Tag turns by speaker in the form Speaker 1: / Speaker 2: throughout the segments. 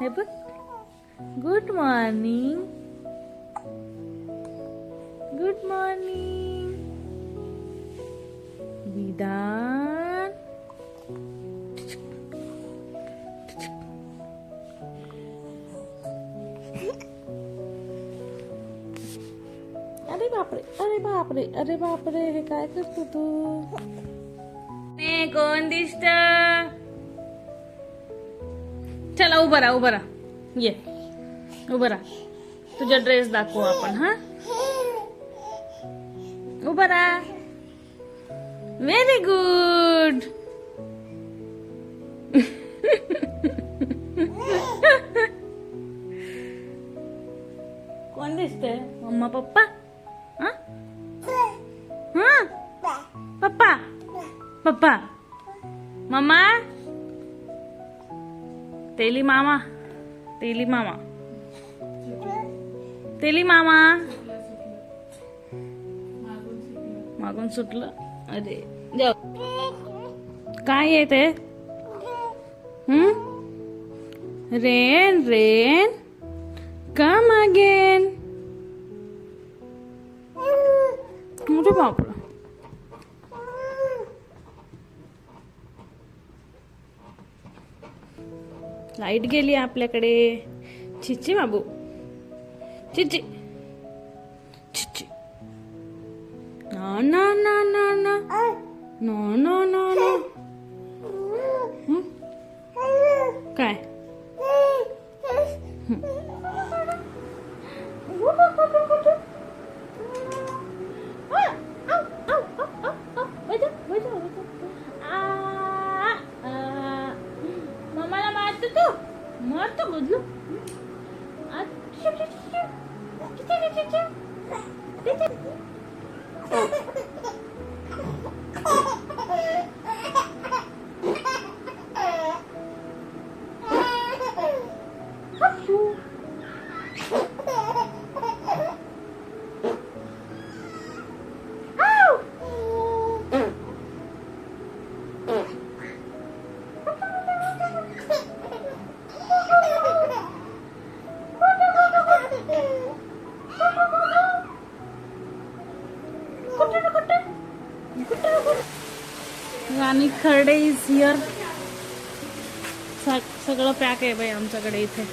Speaker 1: Hebu. Good morning. Good morning. Bidan. अरे बापरे अरे बापरे अरे बापरे हे काय करतो तू कोण दिसतं उभं राहा उभं राहा. ये. उभं राहा. तुझा ड्रेस दाखवू आपण हा? उभं राहा. व्हेरी गुड कोण दिसतंय? मम्मा पप्पा? हा? हा? पप्पा? पप्पा? मम्मा? तेली मामा. तेली मामा. तेली मामा. मागून सुटलं. अरे काय आहे ते? हम्म रेन रेन. कम अगेन अरे बापरा. लाइट गेली आपल्याकडे. चिची बाबू. चिची चिची. सगळं पॅक आहे बाई आमच्याकडे इथे.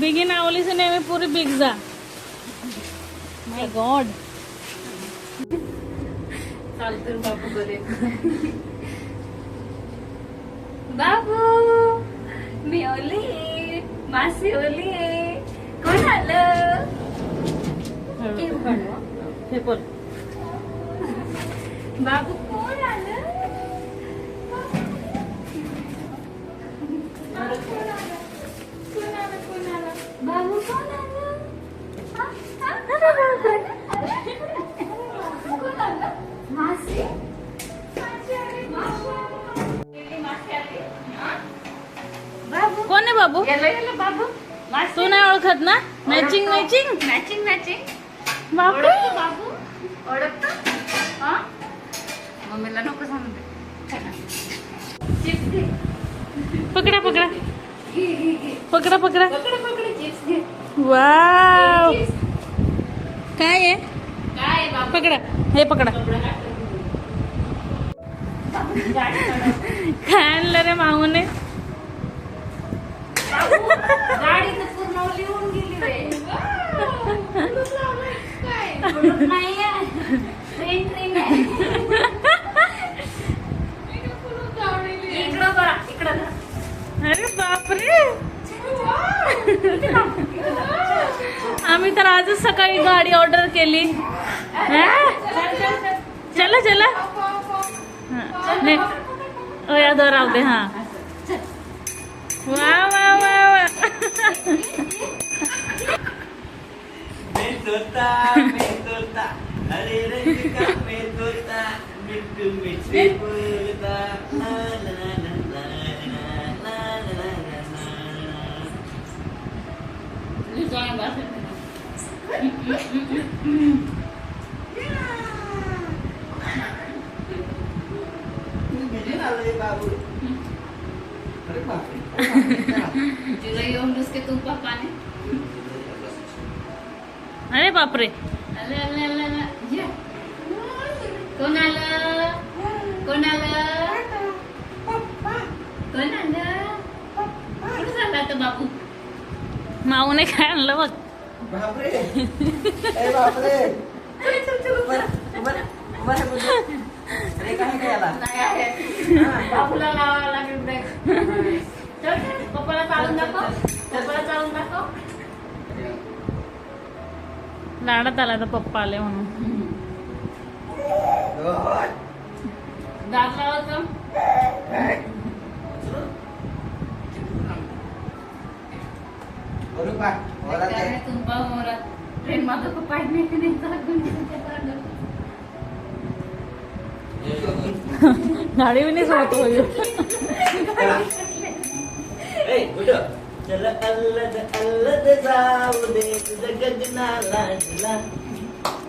Speaker 1: बिगिन आवली से नेहमी पुरी बिग जा. माय गॉड
Speaker 2: चालतं बाबू बरे बाबू मी ओली मासी ओली. कोण आलं?
Speaker 1: हे बोल.
Speaker 2: बाबू कोण आलं बाबू? कोण
Speaker 1: आहे बाबू
Speaker 2: बाबू
Speaker 1: तू नाही ओळखत ना? मॅचिंग मॅचिंग
Speaker 2: मॅचिंग मॅचिंग बाबू? बाबू ओळखतो मम्मीला नको
Speaker 1: पकडा पकडा. पकडा पकडा. वाव. काय आहे? पकडा. हे पकडा. काय आणलं रे माऊने. नाही सकाळी गाडी ऑर्डर केली. चला चला. नाही ओ, राहू दे हा. वा वा वा वा.
Speaker 3: अरे
Speaker 2: आलं ये. कोण आलं कोण आलं कोण आलं कुठं झाला आता बाबू
Speaker 1: माऊने काय आणलं बघ
Speaker 3: बापरे ए बापरे
Speaker 2: बापूला लावावं लागेल ब्रेक पप्पाला चालून दाखव पप्पाला चालून दाखव
Speaker 1: लाडत आला तर पप्पा आले म्हणून
Speaker 2: दात लावायचं
Speaker 3: Baru pak. वरात आहे.
Speaker 2: काय तुंबा मोरात ट्रेन माझं खूप पाय नाही नाही चालून तुमच्या तोंडात.
Speaker 1: गाडी बी नाही सोडत होईल
Speaker 3: ए, गुड्डू. चल अल्लद अल्लद जाऊ दे तुझं गगनाला तुला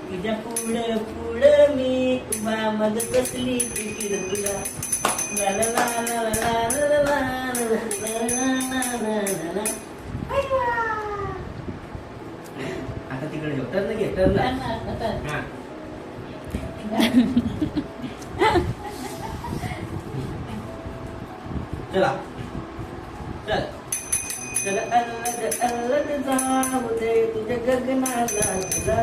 Speaker 3: तुझ्या पुढं पुढं मी उभा मग कसली फिकीर तुला ला ला ला ला ला ला ला ला ला ला ला ला ला ला. आता तिकडे जाऊ टर्न घे टर्न हा चला चल चल अल्लद अल्लद जाऊ दे तुझ्या गगनाला तुला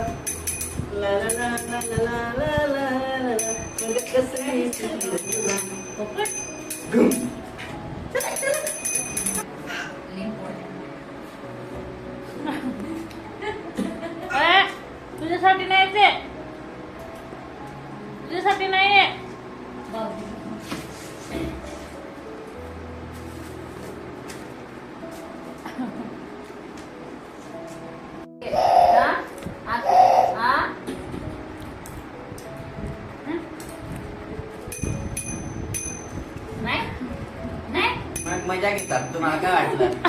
Speaker 3: ला ला ला ला ला ला ला ला ला ला मग कसली फिकीर तुला गुम.
Speaker 1: ए, तुझ्यासाठी नाही ते तुझ्यासाठी नाहीये.
Speaker 2: हा? नाही? नाही?
Speaker 3: मजा घेतात. तुम्हाला काय वाटलं?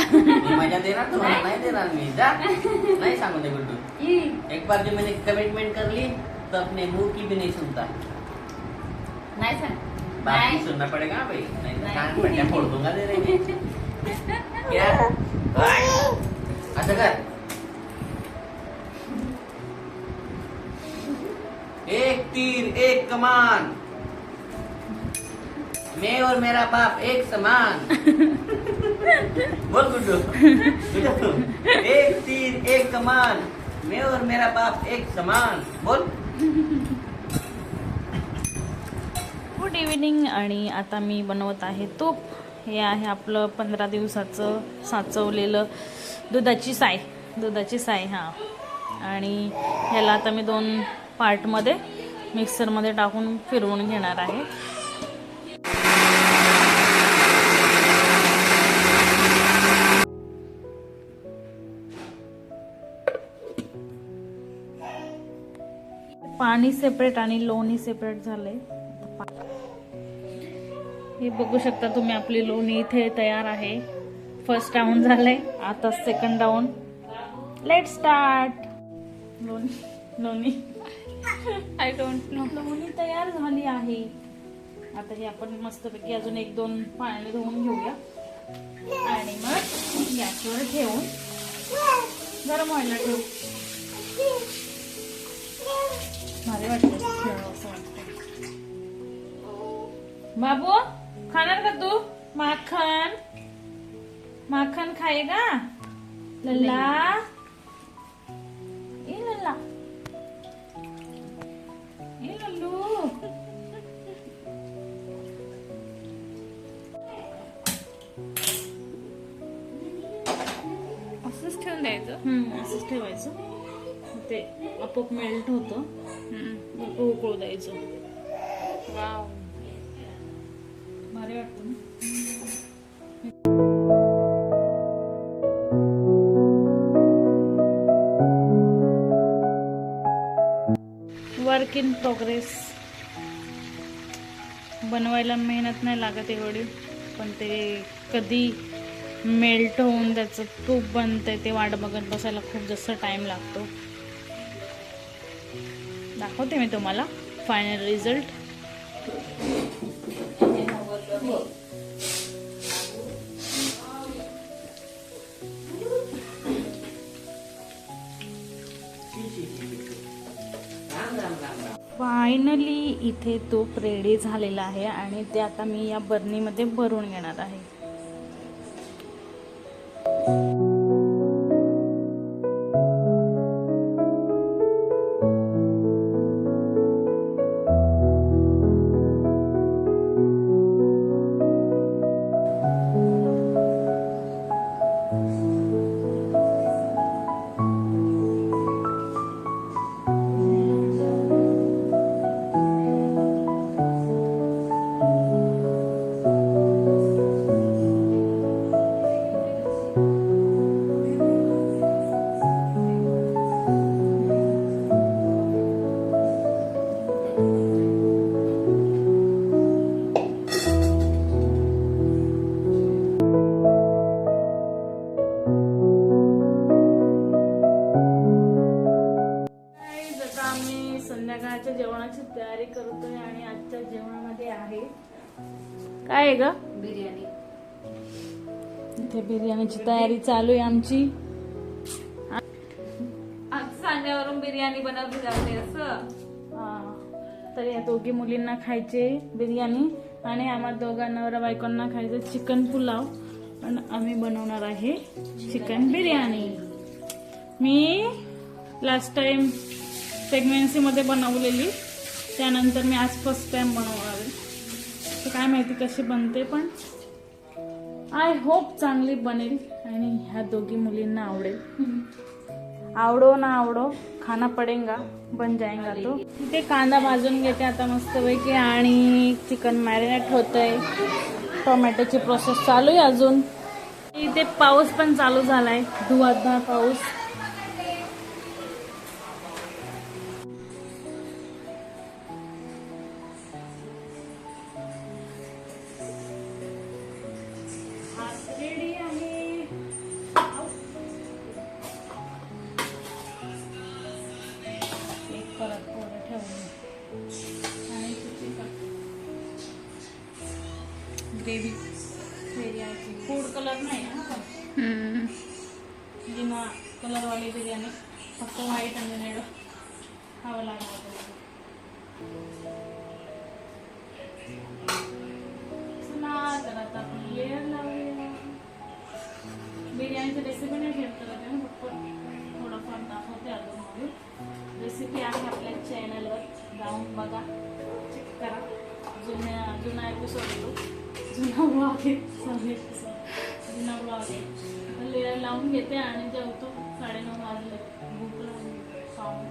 Speaker 3: मी मजा देणार तुम्हाला नाही देणार मी. जा. नहीं सांगू दे गुड्डू.
Speaker 2: ई.
Speaker 3: एक बार जो मैंने कमिटमेंट कर ली तो अपने मुंह की भी नहीं सुनता.
Speaker 2: नाही
Speaker 3: सुनना पड़ेगा भाई नहीं तो
Speaker 2: नहीं।
Speaker 3: कान पट्टियां फोड़ दूंगा दे रही क्या? ऐसा कर. एक तीर एक कमान. मैं और मेरा बाप एक समान। बोल गुड्डू। एक तीर एक कमान मैं और मेरा बाप एक समान। बोल।
Speaker 1: गुड इव्हिनिंग आणि आता मी बनवत आहे तूप. हे आहे आपलं पंधरा दिवसाचं साचवलेलं दुधाची साय. दुधाची साय हां. आणि ह्याला आता मी दोन पार्टमध्ये मिक्सरमध्ये टाकून फिरवून घेणार आहे. पाणी सेपरेट आणि लोणी सेपरेट झाले हे बघू शकता तुम्ही आपली लोणी इथे तयार आहे. फर्स्ट डाऊन झालंय आता सेकंड डाऊन लेट स्टार्ट लोणी लोणी. आय डोंट नो लोणी तयार झाली आहे. आता हे आपण मस्तपैकी अजून एक दोन पाण्याने धुवून घेऊया. आणि मग गॅसवर ठेवून गरम व्हायला ठेवू. भारी वाटतं खेळावं असं वाटतं बाबू खाणार का तू? माखन. माखन खाएगा लल्ला. ए लल्ला. ए लल्लू.
Speaker 2: असंच ठेवून द्यायचं?
Speaker 1: हम्म, असंच ठेवायचं. ते आपोआप मेल्ट होतं. मग उकळू द्यायचं.
Speaker 2: वाव.
Speaker 1: भारी वाटतं ना? वर्क इन प्रोग्रेस बनवायला मेहनत नाही लागत एवढी पण ते कधी मेल्ट होऊन त्याचं तूप बनतंय ते वाट बघत बसायला खूप जास्त टाइम लागतो. दाखवते मी तुम्हाला. फायनल रिझल्ट फायनली इथे तो रेडी झालेला आहे आणि ते आता मी या बरणीमध्ये भरून घेणार आहे. तयारी चालू आहे आमची.
Speaker 2: आज सांगण्यावरून बिर्याणी बनवली जाते असं.
Speaker 1: हा. तर या दोघी मुलींना खायचे बिर्याणी आणि आम्हा दोघांना नवरा बायकोंना खायचं चिकन पुलाव. आणि आम्ही बनवणार आहे चिकन बिर्याणी. मी लास्ट टाइम प्रेग्नेन्सीमध्ये बनवलेली. त्यानंतर मी आज फर्स्ट टाइम बनवणार आहे. तर काय माहिती कशी बनते पण. आय होप चांगली बनेल आणि ह्या दोघी मुलींना आवडेल. आवडो ना आवडो खाना पडेगा बन जाएगा तो. इथे कांदा भाजून घेते आता मस्तपैकी आणि चिकन मॅरिनेट होतंय. टोमॅटोची प्रोसेस चालू आहे अजून. इथे पाऊस पण चालू झालाय. धुवाधार पाऊस. फक्त व्हाईट आणि रेड खावं लागलं चला तर आता आपण लेअर लावूया बिर्याणीची रेसिपी नाही शेअर करत आहे ना फक्त थोडंफार दाखवते अजून रेसिपी आहे आपल्या चॅनलवर जाऊन बघा चेक करा जुन्या जुना एपिसोड तो जुना ब्लॉग आहे सॉरी जुना ब्लॉग आहे लेअर लावून घेते आणि जेवतो साडेनऊ वाजले भूक लागली खाऊन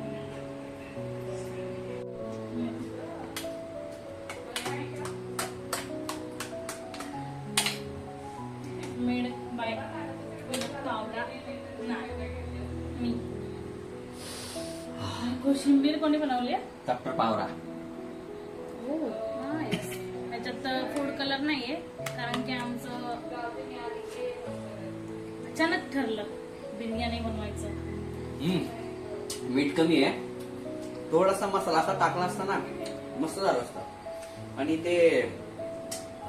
Speaker 1: मेड बाय पावडा नाही. मी. कोशिंबीर कोणी बनवली
Speaker 3: डॉक्टर पावरा.
Speaker 1: हो त्याच्यात फूड कलर नाहीये कारण की आमचं अचानक ठरलं. बिर्याणी बनवायचं.
Speaker 3: हम्म. मीठ कमी आहे. थोडासा मसाला असा टाकला असता ना मस्त झालं असतं. आणि ते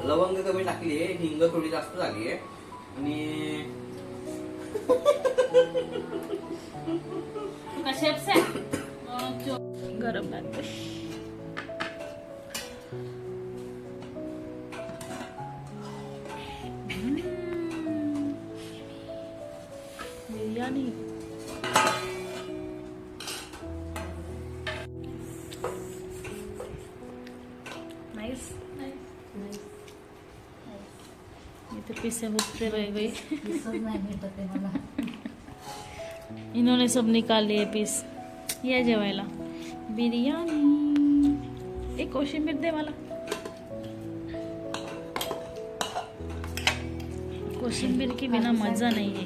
Speaker 3: लवंग कमी टाकली आहे हिंग थोडी जास्त झाली आहे. आणि
Speaker 1: गरम लागते इथे पिसे होते भाई भाई
Speaker 2: नाही भेटत आहे मला
Speaker 1: इन्होंने सब निकाल लिए पीस या जेवायला बिर्याणी एक कोशिंबीर दे मला कोशिंबीर की बिना मजा नहीं है